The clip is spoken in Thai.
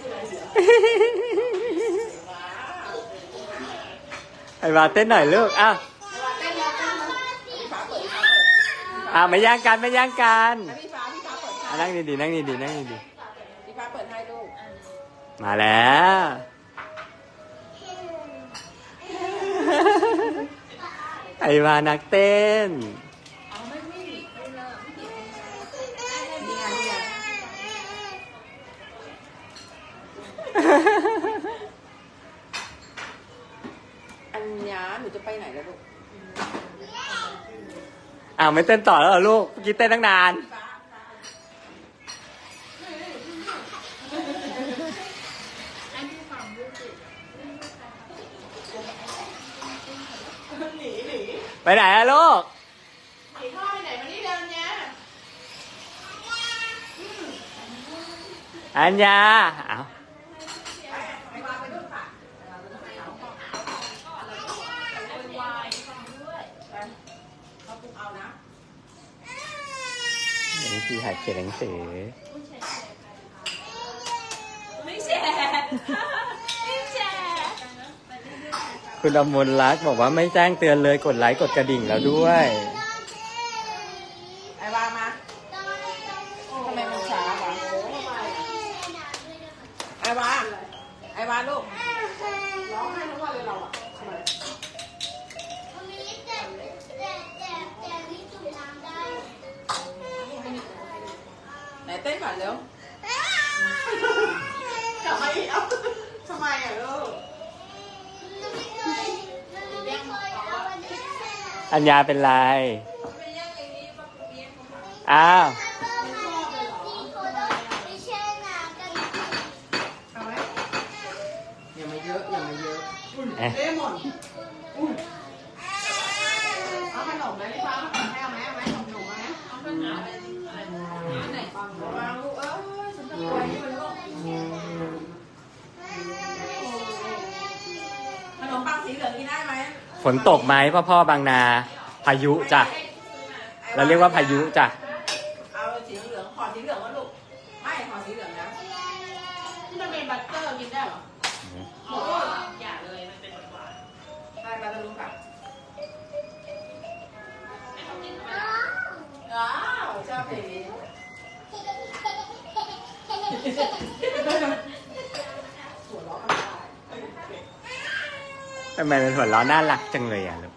คืออะไรเสียไอ้วาเต้นหน่อยลูกอ้าวเต้นแล้วเต้นแล้วพี่ฟ้าเปิดพี่ฟ้าเปิดอ้าวไม่ย่างกันไม่ย่างกันให้พี่ฟ้าพี่ฟ้าเปิดอะให้นั่งดีๆนั่งดีๆนั่งดีพี่ฟ้าเปิดให้ลูกๆมาแล้วไอ้วานักเต้น นี่ไงนี่ไงอั ญญาหนูจะไปไหนแล้วลูกอ้าวไม่เต้นต่อแล้วเหรอลูกเมื่อกี้เต้นตั้งนาน หนีหนีไปไหนอะลูก หนีพ่อไปไหนมานี่เดินเนี่ยอัญญาอ้าว ไปวางไปด้วยค่ะ เขาปลุกเอานะอันนี้คือถ่ายเขียนหนังสือไม่แชร์ไม่แชร์คุณอมนรักบอกว่าไม่แจ้งเตือนเลยกดไลค์กดกระดิ่งแล้วด้วย ไอ้วามาทำไมมันช้าวะไอ้วาไอ้วาลูกร้องไห้ทั้งวันเลยเราอะทำไม เต้นก่อนเร็วกลับมาอีกเอาทำไมอะลูกอัญญาเป็นไร อ้าว เอาไหมอย่ามาเยอะอย่ามาเยอะเอ๊ะเลมอนอุ้ยเอาขนมไหมพี่ฟ้าเอาขนมให้เอาไหมเอาไหม ฝนตกไหมพ่อพ่อบางนา พายุจ้ะเราเรียกว่าพายุจ้ะเอาสีเหลืองขอสีเหลืองวะลูก ไม่ขอสีเหลืองนะที่มันเป็นบัตเตอร์กินได้เหรออ๋ออย่าเลยมันเป็นหวานได้บัตเตอร์ลูกค่ะๆให้เขากินธรรมดาว้าวชอบเพลงนี้ หัวเราะกันได้ ทำไมเป็นหัวเราะน่ารักจังเลยอะลูก